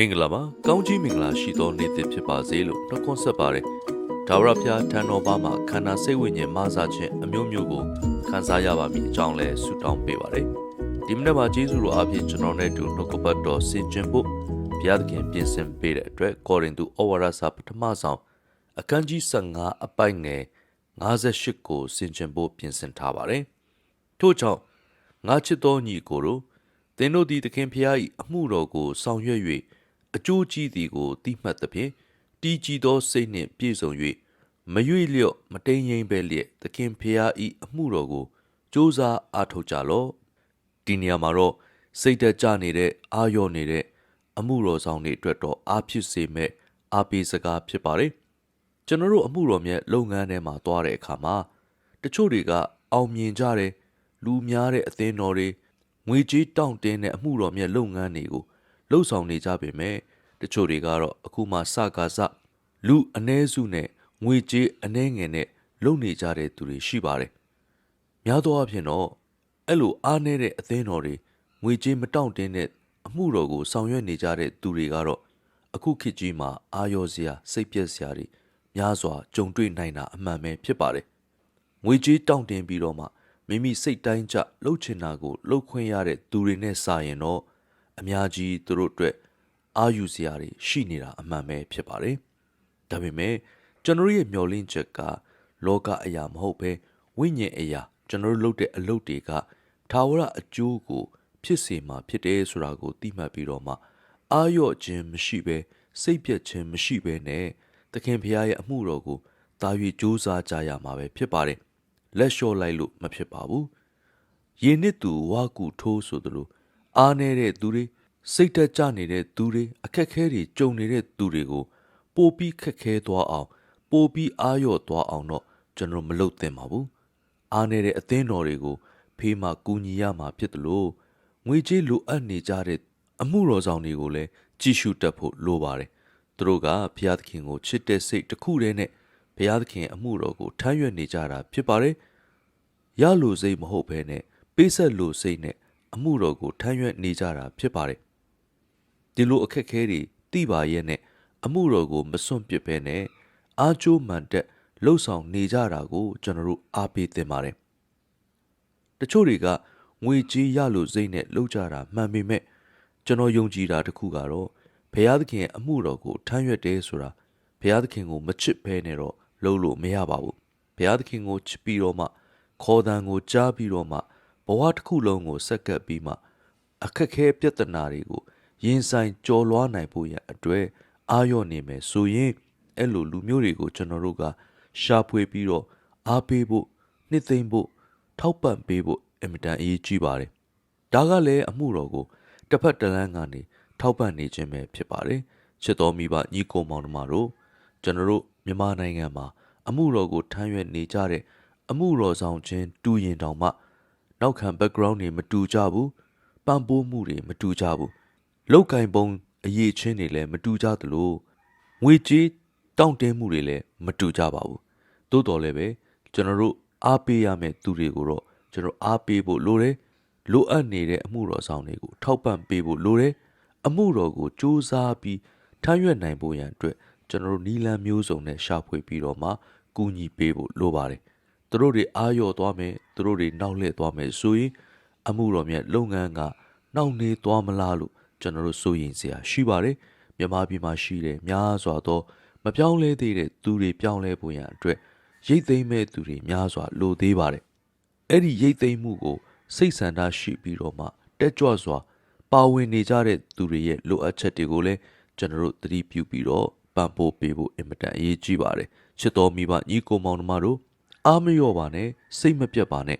မင်္ဂလာပါကောင်းကြီးမင်္ဂလာရှိသောနေ့တစ်ဖြစ်ပါစေလို့နှုတ်ခွန်းဆက်ပါတယ်ဒါဝရဖျားထံတော်ဘာမှာခန္ဓာစိတ်ဝိညာဉ်မဆာခြင်းအမျိုးမျိုးကိုခံစားရပါမည်အကြောင်းလဲဆုတောင်းပေးပါတယ်ဒီမနေ့မှာဂျေဇုတော်အဖြစ်ကျွန်တော်နဲ့တူနှုတ်ကပတ်တော်ဆင်ခြင်ဖို့ဘုရားသခင်ပြင်ဆင်ပေးတဲ့အတွက်ကောရိန္သုဩဝါဒစာပထမဆုံးအခန်းကြီး15အပိုင်ငယ်58ကိုဆင်ခြင်ဖို့ပြင်ဆင်ထားပါတယ်ထို့ကြောင့်ငါချစ်တော်ညီကိုတို့သင်တို့သည်သခင်ဖျား၏အမှုတော်ကိုဆောင်ရွက်၍ အကျိုးကြီးသည်ကိုတိမှတ်သဖြင့်တည်ကြည်သောစိတ်နှင့်ပြည့်စုံ၍မရွေ့လျော့မတိမ်ငိမ့်ပဲလျက်သခင်ဖျား၏အမှုတော်ကိုစ조사အားထုတ်ကြလော့ဒီနေရာမှာတော့စိတ်တက်ကြနေတဲ့အာရော့နေတဲ့အမှုတော်ဆောင်တွေအတွက်တော့အားဖြစ်စေမဲ့အားပေးစကားဖြစ်ပါတယ်ကျွန်တော်တို့အမှုတော်မြတ်လုပ်ငန်းထဲမှာသွားတဲ့အခါမှာတချို့တွေကအောင်မြင်ကြတယ်လူများတဲ့အသင်းတော်တွေငွေကြေးတောင့်တင်းတဲ့အမှုတော်မြတ်လုပ်ငန်းတွေကို လှုပ်ဆောင်နေကြပေမဲ့တချို့တွေကတော့အခုမှစကားစလူအ ਨੇ စုနဲ့ငွေကြေးအနှဲငယ်နဲ့လုပ်နေကြတဲ့သူတွေရှိပါတယ်များသောအားဖြင့်တော့အဲ့လိုအားနည်းတဲ့အသင်းတော်တွေငွေကြေးမတောင့်တင်းတဲ့အမှုတော်ကိုဆောင်ရွက်နေကြတဲ့သူတွေကတော့အခုခေတ်ကြီးမှာအာရောစရာစိတ်ပြက်စရာတွေများစွာကြုံတွေ့နိုင်တာအမှန်ပဲဖြစ်ပါတယ်ငွေကြေးတောင့်တင်းပြီးတော့မှမိမိစိတ်တိုင်းကျလှုပ်ချင်တာကိုလှုပ်ခွင့်ရတဲ့သူတွေနဲ့စာရင်တော့ အများကြီးသူတို့အတွက်အာယူစရာတွေရှိနေတာအမှန်ပဲဖြစ်ပါတယ်ဒါပေမဲ့ကျွန်တော်ရဲ့မျှော်လင့်ချက်ကလောကအရာမဟုတ်ပဲဝိညာဉ်အရာကျွန်တော်တို့လုပ်တဲ့အလုပ်တွေကထာဝရအကျိုးကို ဖြစ်စေမှာဖြစ်တယ်ဆိုတာကိုသိမှတ်ပြီးတော့မှအာရော့ခြင်းမရှိပဲစိတ်ပြက်ခြင်းမရှိပဲနဲ့သခင်ဖျားရဲ့အမှုတော်ကိုတာ၍ကြိုးစားကြရမှာပဲဖြစ်ပါတယ်လက်လျှော့လိုက်လို့မဖြစ်ပါဘူးယေနစ်သူဝါကူထိုးဆိုသလို အားနေတဲ့သူတွေစိတ်တက်ကြနေတဲ့သူတွေအခက်ခဲတွေကြုံနေတဲ့သူတွေကိုပိုပြီးခက်ခဲသွားအောင်ပိုပြီးအာရော့သွားအောင်တော့ကျွန်တော်မလုပ်သင့်ပါဘူးအားနေတဲ့အသင်းတော်တွေကိုဖေးမှကူညီရမှာဖြစ်တယ်လို့ငွေကြေးလိုအပ်နေကြတဲ့အမှုတော်ဆောင်တွေကိုလည်းကြည့်ရှုတတ်ဖို့လိုပါတယ်သူတို့ကဘုရားသခင်ကိုချစ်တဲ့စိတ်တစ်ခုတည်းနဲ့ဘုရားသခင်အမှုတော်ကိုထမ်းရွက်နေကြတာဖြစ်ပါတယ်ရလိုစိတ်မဟုတ်ဘဲနဲ့ပေးဆက်လိုစိတ်နဲ့ အမှုတော်ကိုထမ်းရွက်နေကြတာဖြစ်ပါတယ်ဒီလိုအခက်ခဲတွေတိပါရဲ့နဲ့အမှုတော်ကိုမစွန့်ပစ်ဘဲနဲ့အားကျိုးမှန်တက်လှုပ်ဆောင်နေကြတာကိုကျွန်တော်တို့အားပေးသင့်ပါတယ်တချို့တွေကငွေကြေးရလို့စိတ်နဲ့လှုပ်ကြတာမှန်ပေမဲ့ကျွန်တော်ယုံကြည်တာတစ်ခုကတော့ဘုရားသခင်ရဲ့အမှုတော်ကိုထမ်းရွက်တယ်ဆိုတာဘုရားသခင်ကိုမချစ်ဘဲနဲ့တော့လုပ်လို့မရပါဘူးဘုရားသခင်ကိုချစ်ပြီးတော့မှခေါ်တန်ကိုကြားပြီးတော့မှ ဘဝတစ်ခုလုံးကိုဆက်ကပ်ပြီးမှအခက်ခဲပြဿနာတွေကိုရင်ဆိုင်ကြော်လွှားနိုင်ဖို့ရန်အတွက်အာရော့နေမယ်ဆိုရင်အဲ့လိုလူမျိုးတွေကိုကျွန်တော်တို့ကရှာဖွေပြီးတော့အားပေးဖို့နှစ်သိမ့်ဖို့ထောက်ပံ့ပေးဖို့အင်မတန်အရေးကြီးပါတယ်ဒါကလည်းအမှုတော်ကိုတစ်ဖက်တစ်လမ်းကနေထောက်ပံ့နေခြင်းပဲဖြစ်ပါတယ်ချစ်တော်မိဘညီကိုမောင်နှမတို့ကျွန်တော်တို့မြန်မာနိုင်ငံမှာအမှုတော်ကိုထမ်းရွက်နေကြတဲ့အမှုတော်ဆောင်ခြင်းတူရင်တောင်မှ နောက်ခံ background တွေမတူကြဘူးပံ့ပိုးမှုတွေမတူကြဘူးလောက်ကင်ပုံအရေးချင်းတွေလည်းမတူကြသလိုငွေကြေးတောင့်တင်းမှုတွေလည်းမတူကြပါဘူးသို့တော်လည်းပဲကျွန်တော်တို့အားပေးရမယ့်သူတွေကိုတော့ကျွန်တော်အားပေးဖို့လိုတယ်လိုအပ်နေတဲ့အမှုတော်ဆောင်တွေကိုထောက်ပံ့ပေးဖို့လိုတယ်အမှုတော်ကိုစူးစမ်းပြီးထမ်းရွက်နိုင်ဖို့ရန်အတွက်ကျွန်တော်တို့နီလန်မျိုးစုံနဲ့ရှာဖွေပြီးတော့မှကူညီပေးဖို့လိုပါတယ် သူတို့တွေအားလျော့သွားမယ်သူတို့တွေနောက်လှည့်သွားမယ်ဆိုရင်အမှုတော်မြတ်လုပ်ငန်းကနှောင့်နှေးသွားမလားလို့ကျွန်တော်တို့စိုးရင်စရာရှိပါတယ်မြန်မာပြည်မှာရှိတဲ့များစွာသောမပြောင်းလဲသေးတဲ့သူတွေပြောင်းလဲဖို့ရန်အတွက်ရိတ်သိမ်းမဲ့သူတွေများစွာလိုသေးပါတယ်အဲ့ဒီရိတ်သိမ်းမှုကိုစိတ်ဆန္ဒရှိပြီးတော့မှတက်ကြွစွာ ပါဝင်နေကြတဲ့သူတွေရဲ့လိုအပ်ချက်တွေကိုလည်းကျွန်တော်တို့သတိပြုပြီးတော့ပံ့ပိုးပေးဖို့အင်မတန်အရေးကြီးပါတယ်ချစ်တော်မိဘညီကိုမောင်နှမတို့ အားမလျော့ပါနဲ့စိတ်မပြတ်ပါနဲ့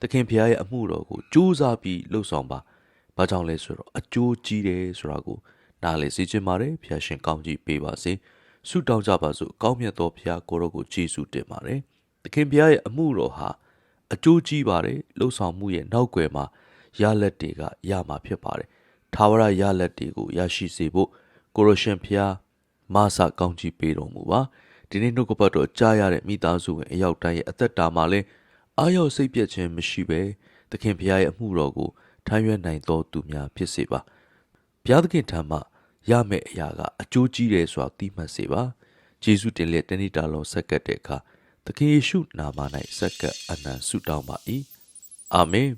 သခင်ဖျားရဲ့အမှုတော်ကိုကြိုးစားပြီးလှုပ်ဆောင်ပါဘာကြောင့်လဲဆိုတော့အကျိုးကြီးတယ်ဆိုတာကိုနားလည်စေချင်ပါတယ်ဖျားရှင်ကောင်းကြီးပေးပါစေဆုတောင်းကြပါစို့ကောင်းမြတ်သောဖျားကိုရောကိုယေရှုတင်ပါတယ်သခင်ဖျားရဲ့အမှုတော်ဟာအကျိုးကြီးပါတယ်လှုပ်ဆောင်မှုရဲ့နောက်ွယ်မှာရလက်တွေကရမှာဖြစ်ပါတယ်ထာဝရရလက်တွေကိုရရှိစေဖို့ကိုရရှင်ဖျားမဆကောင်းကြီးပေးတော်မူပါ ဒီနေ့နှုတ်ကပတ်တော်ကြားရတဲ့မိသားစုဝင်အယောက်တိုင်းရဲ့အသက်တာမှာလဲအာရုံစိတ်ပြည့်ခြင်းမရှိပဲသခင်ဖျားရဲ့အမှုတော်ကိုထမ်းရွက်နိုင်သောသူများဖြစ်စေပါဘုရားသခင်ထံမှရရမယ့်အရာကအကျိုးကြီးတယ်ဆိုတာသိမှတ်စေပါဂျေစုတင်လက်တဏိတာလုံးဆက်ကပ်တဲ့အခါသခင်ယေရှုနာမ၌ဆက်ကပ်အနံဆုတောင်းပါ၏အာမင်